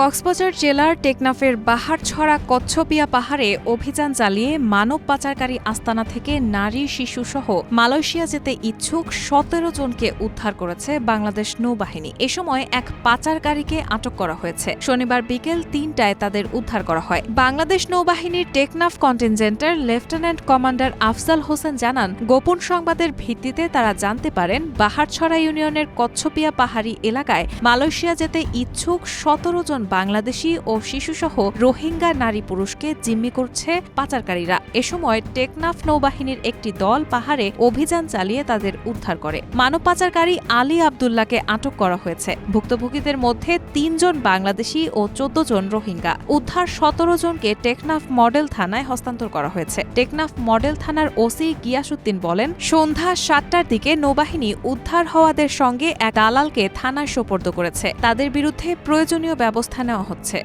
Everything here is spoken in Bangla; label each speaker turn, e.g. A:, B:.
A: কক্সবাজার জেলার টেকনাফের বাহারছড়া কচ্ছপিয়া পাহাড়ে অভিযান চালিয়ে মানব পাচারকারী আস্তানা থেকে নারী, শিশুসহ মালয়েশিয়া যেতে ইচ্ছুক সতেরো জনকে উদ্ধার করেছে বাংলাদেশ নৌবাহিনী। এ সময় এক পাচারকারীকে আটক করা হয়েছে। শনিবার বিকেল তিনটায় তাদের উদ্ধার করা হয়। বাংলাদেশ নৌবাহিনীর টেকনাফ কন্টিনজেন্টের লেফটেন্যান্ট কমান্ডার আফজাল হোসেন জানান, গোপন সংবাদের ভিত্তিতে তারা জানতে পারেন, বাহারছড়া ইউনিয়নের কচ্ছপিয়া পাহাড়ি এলাকায় মালয়েশিয়া যেতে ইচ্ছুক সতেরো জন বাংলাদেশি ও শিশুসহ রোহিঙ্গা নারী পুরুষকে জিম্মি করছে পাচারকারীরা। এ সময় টেকনাফ নৌবাহিনীর একটি দল পাহাড়ে অভিযান চালিয়ে তাদের উদ্ধার করে। মানব পাচারকারী আলী আবদুল্লাহকে আটক করা হয়েছে। ভুক্তভোগীদের মধ্যে তিনজন বাংলাদেশি ও চোদ্দ জন রোহিঙ্গা। উদ্ধার সতেরো জনকে টেকনাফ মডেল থানায় হস্তান্তর করা হয়েছে। টেকনাফ মডেল থানার ওসি গিয়াসুদ্দিন বলেন, সন্ধ্যা সাতটার দিকে নৌবাহিনী উদ্ধার হওয়াদের সঙ্গে এক দালালকে থানায় সোপর্দ করেছে। তাদের বিরুদ্ধে প্রয়োজনীয় ব্যবস্থা নেওয়া হচ্ছে।